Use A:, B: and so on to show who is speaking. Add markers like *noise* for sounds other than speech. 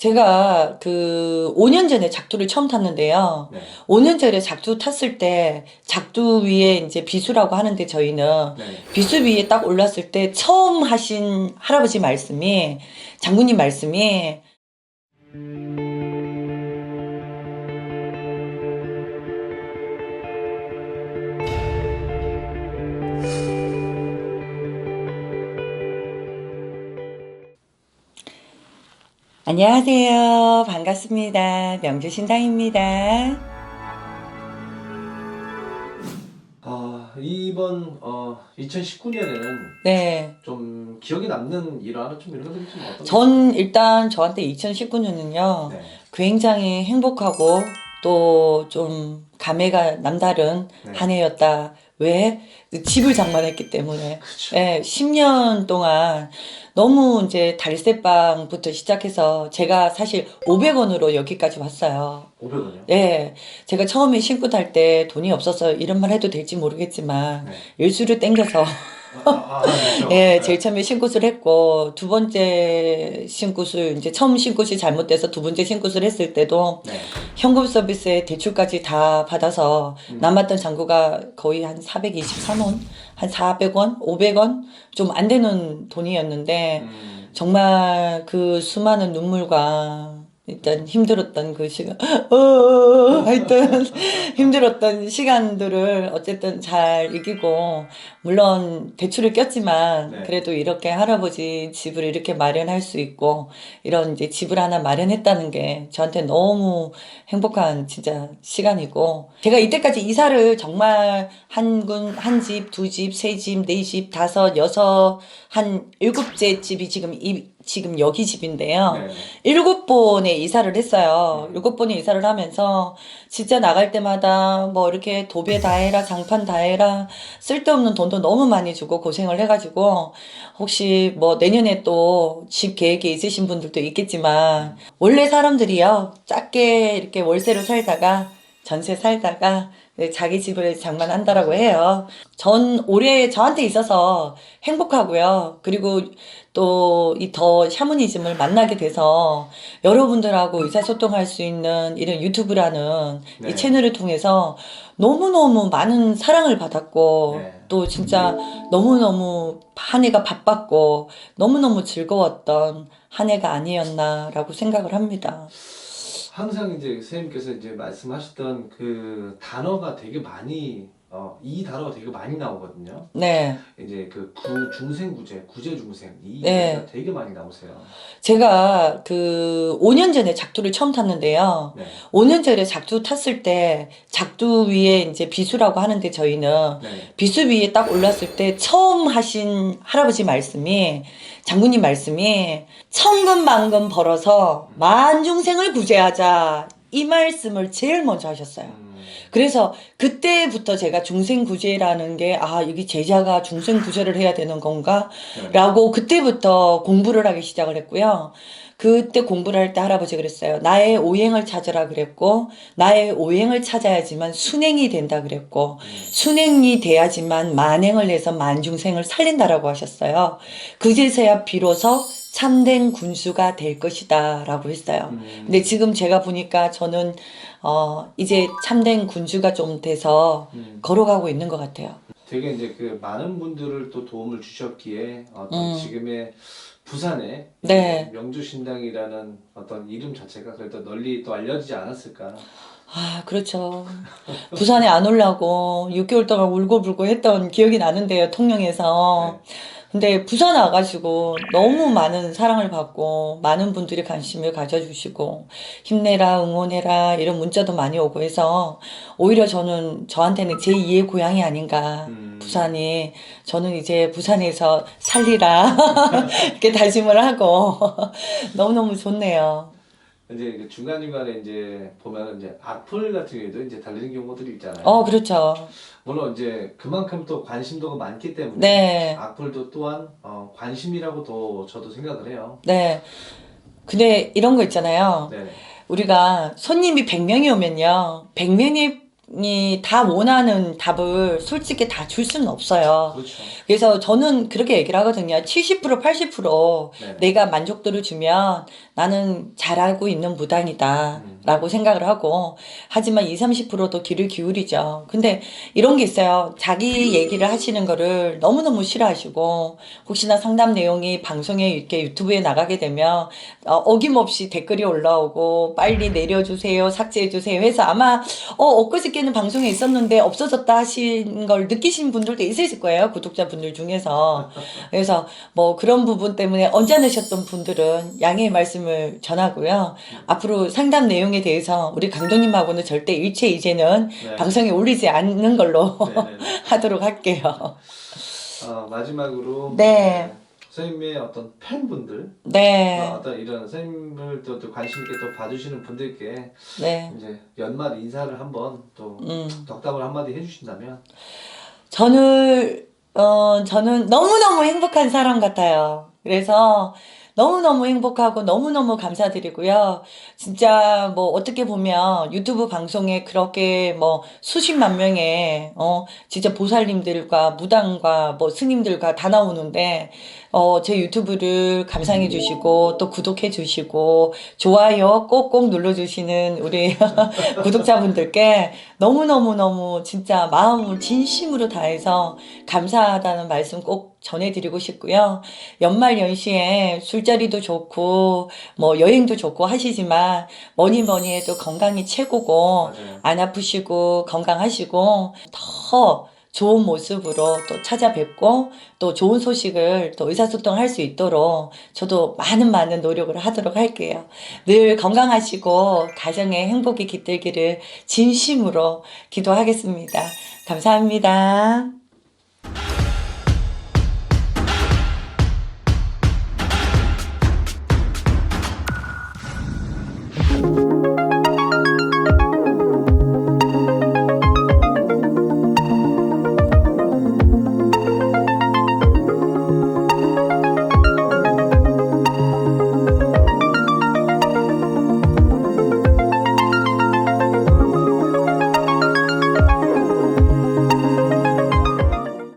A: 제가 그 5년 전에 작두를 처음 탔는데요.
B: 네.
A: 5년 전에 작두 탔을 때 작두 위에 이제 비수라고 하는데 저희는
B: 네.
A: 비수 위에 딱 올랐을 때 처음 하신 할아버지 말씀이 장군님 말씀이 안녕하세요. 반갑습니다. 명주신당입니다.
B: 아, 이번 어 2019년에는
A: 네.
B: 좀 기억에 남는 일화나 좀 이런 것들이 좀 어떤
A: 전 일단 저한테 2019년은요.
B: 네.
A: 굉장히 행복하고 또 좀 감회가 남다른
B: 네.
A: 한 해였다. 왜? 집을 장만했기 때문에.
B: 그렇죠.
A: 예, 10년 동안 너무 이제 달새빵부터 시작해서 제가 사실 500원으로 여기까지 왔어요.
B: 500원이요?
A: 예, 제가 처음에 신고 탈 때 돈이 없어서 이런 말 해도 될지 모르겠지만
B: 네.
A: 일수를 땡겨서 *laughs*
B: 아, 아, 그렇죠.
A: 예,
B: 네.
A: 제일 처음에 신굿을 했고, 두 번째 신굿을, 이제 처음 신굿이 잘못돼서 두 번째 신굿을 했을 때도
B: 네.
A: 현금 서비스에 대출까지 다 받아서
B: 음.
A: 남았던 잔고가 거의 한 423원? 한 400원? 500원? 좀 안 되는 돈이었는데,
B: 음,
A: 정말 그 수많은 눈물과 일단 힘들었던 그 시간, *laughs* 어, 하여튼 *laughs* 힘들었던 시간들을 어쨌든 잘 이기고, 물론 대출을 꼈지만,
B: 네.
A: 그래도 이렇게 할아버지 집을 이렇게 마련할 수 있고, 이런 이제 집을 하나 마련했다는 게 저한테 너무 행복한 진짜 시간이고, 제가 이때까지 이사를 정말 한 군, 한 집, 두 집, 세 집, 네 집, 다섯, 여섯, 한 일곱째 집이 지금 이, 지금 여기 집인데요.
B: 네.
A: 일곱 번에 이사를 했어요.
B: 음.
A: 일곱 번에 이사를 하면서 진짜 나갈 때마다 뭐 이렇게 도배 다 해라, 장판 다 해라, 쓸데없는 돈도 너무 많이 주고 고생을 해가지고 혹시 뭐 내년에 또 집 계획이 있으신 분들도 있겠지만 원래 사람들이요. 작게 이렇게 월세로 살다가 전세 살다가 자기 집을 장만한다라고 해요. 전 올해 저한테 있어서 행복하고요. 그리고 또 이 더 샤머니즘을 만나게 돼서 여러분들하고 의사소통할 수 있는 이런 유튜브라는
B: 네.
A: 이 채널을 통해서 너무너무 많은 사랑을 받았고
B: 네.
A: 또 진짜 너무너무 한 해가 바빴고 너무너무 즐거웠던 한 해가 아니었나라고 생각을 합니다.
B: 항상 이제 선생님께서 이제 말씀하셨던 그 단어가 되게 많이 어, 이 단어가 되게 많이 나오거든요.
A: 네.
B: 이제 그 구, 중생구제, 구제중생 이
A: 네.
B: 단어가 되게 많이 나오세요.
A: 제가 그 5년 전에 작두를 처음 탔는데요.
B: 네.
A: 5년 전에 작두 탔을 때 작두 위에 이제 비수라고 하는데 저희는
B: 네.
A: 비수 위에 딱 올랐을 때 처음 하신 할아버지 말씀이 장군님 말씀이 천금만금 벌어서 만중생을 구제하자 이 말씀을 제일 먼저 하셨어요.
B: 음,
A: 그래서 그때부터 제가 중생구제라는 게, 아, 여기 제자가 중생구제를 해야 되는 건가?
B: 네.
A: 라고 그때부터 공부를 하기 시작을 했고요. 그때 공부를 할 때 할아버지 그랬어요. 나의 오행을 찾으라 그랬고, 나의 오행을 찾아야지만 순행이 된다 그랬고,
B: 음,
A: 순행이 돼야지만 만행을 해서 만중생을 살린다라고 하셨어요. 그제서야 비로소 참된 군수가 될 것이다 라고 했어요.
B: 음,
A: 근데 지금 제가 보니까 저는 어 이제 참된 군주가 좀 돼서
B: 음.
A: 걸어가고 있는 것 같아요.
B: 되게 이제 그 많은 분들을 또 도움을 주셨기에 어떤
A: 음.
B: 지금의 부산의
A: 네.
B: 명주신당이라는 어떤 이름 자체가 그래도 널리 또 알려지지 않았을까.
A: 아 그렇죠. 부산에 안 오려고 6개월 동안 울고불고 했던 기억이 나는데요 통영에서. 근데 부산 와가지고 너무 많은 사랑을 받고 많은 분들이 관심을 가져주시고 힘내라 응원해라 이런 문자도 많이 오고 해서 오히려 저는 저한테는 제2의 고향이 아닌가
B: 음.
A: 부산이 저는 이제 부산에서 살리라 *laughs* 이렇게 다짐을 하고 *laughs* 너무너무 좋네요.
B: 이제 그 중간 중간에 이제 보면 이제 악플 같은 경우에도 이제 달리는 경우들이 있잖아요.
A: 어 그렇죠.
B: 물론 이제 그만큼 또 관심도가 많기 때문에
A: 네.
B: 악플도 또한 어, 관심이라고 또 저도 생각을 해요.
A: 네. 근데 이런 거 있잖아요.
B: 네.
A: 우리가 손님이 100명이 오면요. 100명이 이다 원하는 답을 솔직히 다 줄 수는 없어요.
B: 그렇죠.
A: 그래서 저는 그렇게 얘기를 하거든요. 70% 80%
B: 네.
A: 내가 만족도를 주면 나는 잘하고 있는 무당이다. 라고 생각을 하고, 하지만 20, 30%도 귀를 기울이죠. 근데 이런 게 있어요. 자기 얘기를 하시는 거를 너무너무 싫어하시고, 혹시나 상담 내용이 방송에 이렇게 유튜브에 나가게 되면, 어, 어김없이 댓글이 올라오고, 빨리 내려주세요, 삭제해주세요 해서 아마, 어, 엊그저께는 방송에 있었는데 없어졌다 하신 걸 느끼신 분들도 있으실 거예요. 구독자분들 중에서. 그래서 뭐 그런 부분 때문에 언짢으셨던 분들은 양해의 말씀을 전하고요. 앞으로 상담 내용 에 대해서 우리 강도님하고는 절대 일체 이제는
B: 네.
A: 방송에 올리지 않는 걸로
B: 네네네. *laughs*
A: 하도록 할게요.
B: 어, 마지막으로
A: 네.
B: 선생님의 어떤 팬분들,
A: 네,
B: 어, 어떤 이런 선생님을 또, 또 관심 있게 또 봐주시는 분들께
A: 네.
B: 이제 연말 인사를 한번 또
A: 음.
B: 덕담을 한마디 해주신다면
A: 저는, 어, 저는 너무 너무 행복한 사람 같아요. 그래서 너무너무 행복하고 너무너무 감사드리고요. 진짜 뭐 어떻게 보면 유튜브 방송에 그렇게 뭐 수십만 명의, 어, 진짜 보살님들과 무당과 뭐 스님들과 다 나오는데, 어, 제 유튜브를 감상해 주시고 또 구독해 주시고 좋아요 꼭꼭 눌러 주시는 우리 *laughs* 구독자분들께 너무너무너무 진짜 마음을 진심으로 다해서 감사하다는 말씀 꼭 전해드리고 싶고요. 연말 연시에 술자리도 좋고 뭐 여행도 좋고 하시지만 뭐니 뭐니 해도 건강이 최고고
B: 맞아요.
A: 안 아프시고 건강하시고 더 좋은 모습으로 또 찾아뵙고 또 좋은 소식을 또 의사소통할 수 있도록 저도 많은 많은 노력을 하도록 할게요. 늘 건강하시고 가정에 행복이 깃들기를 진심으로 기도하겠습니다. 감사합니다.